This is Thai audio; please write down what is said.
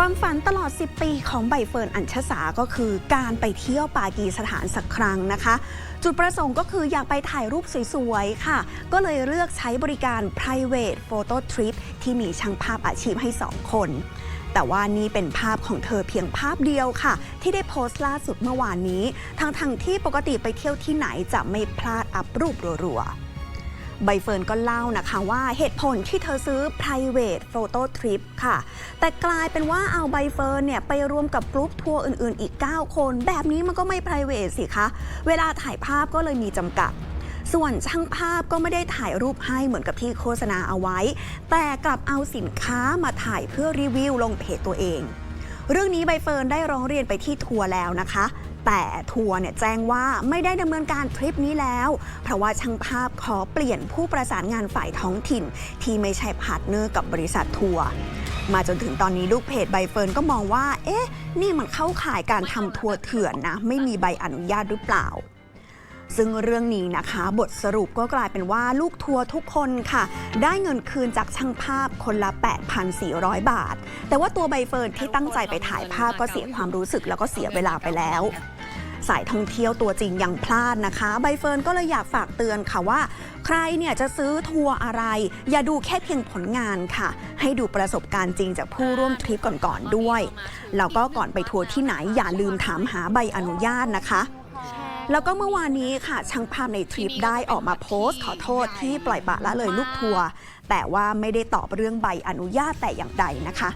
ความฝันตลอด 10 ปีของใบเฟิร์นอัญชสาก็คือการไปเที่ยวปากีสถานสักครั้งนะคะ จุดประสงค์ก็คืออยากไปถ่ายรูปสวยๆ ค่ะ ก็เลยเลือกใช้บริการ private photo trip ที่มีช่างภาพอาชีพให้ 2 คน แต่ว่านี่เป็นภาพของเธอเพียงภาพเดียวค่ะ ที่ได้โพสต์ล่าสุดเมื่อวานนี้ ทั้งๆที่ปกติไปเที่ยวที่ไหนจะไม่พลาดอัพรูปรัวๆ ใบเฟิร์นก็เล่านะคะว่าเหตุผลที่เธอซื้อ private photo trip ค่ะ แต่กลายเป็นว่าเอาใบเฟิร์นเนี่ยไปรวมกับกรุ๊ปทัวร์อื่นๆ อีก 9 คน แบบนี้มันก็ไม่ private สิคะ เวลาถ่ายภาพก็เลยมีจำกัด ส่วนช่างภาพก็ไม่ได้ถ่ายรูปให้เหมือนกับที่โฆษณาเอาไว้ แต่กลับเอาสินค้ามาถ่ายเพื่อรีวิวลงเพจตัวเอง เรื่องนี้ใบเฟิร์นได้ร้องเรียนไปที่ทัวร์แล้วนะคะ แต่ทัวร์เนี่ยแจ้งว่าไม่ได้ดำเนินการทริปนี้แล้ว เพราะว่าช่างภาพขอเปลี่ยนผู้ประสานงานฝ่ายท้องถิ่น ที่ไม่ใช่พาร์ทเนอร์กับบริษัททัวร์มาจนถึงตอนนี้ลูกเพจใบเฟิร์นก็มองว่า เอ๊ะ นี่มันเข้าข่ายการทำทัวร์เถื่อนนะ ไม่มีใบอนุญาตหรือเปล่า ซึ่งเรื่องนี้นะคะ บทสรุปก็กลายเป็นว่าลูกทัวร์ทุกคนค่ะ ได้เงินคืนจากช่างภาพคนละ 8,400 บาท แต่ว่าตัวใบเฟิร์นที่ตั้งใจไปถ่ายภาพก็เสียความรู้สึกแล้วก็เสียเวลาไปแล้ว สายท่องเที่ยวตัวจริงยังพลาดนะคะ ใบเฟิร์นก็เลยอยากฝากเตือนค่ะว่า ใครเนี่ยจะซื้อทัวร์อะไร อย่าดูแค่เพียงผลงานค่ะ ให้ดูประสบการณ์จริงจากผู้ร่วมทริปก่อนๆด้วย แล้วก็ก่อนไปทัวร์ที่ไหนอย่าลืมถามหาใบอนุญาตนะคะแล้วก็เมื่อวานนี้ค่ะช่างภาพในทริปได้ออกมาโพสต์ ขอโทษที่ปล่อยปละละเลยลูกทัวร์แต่ว่าไม่ได้ตอบเรื่องใบอนุญาตแต่อย่างใดนะคะ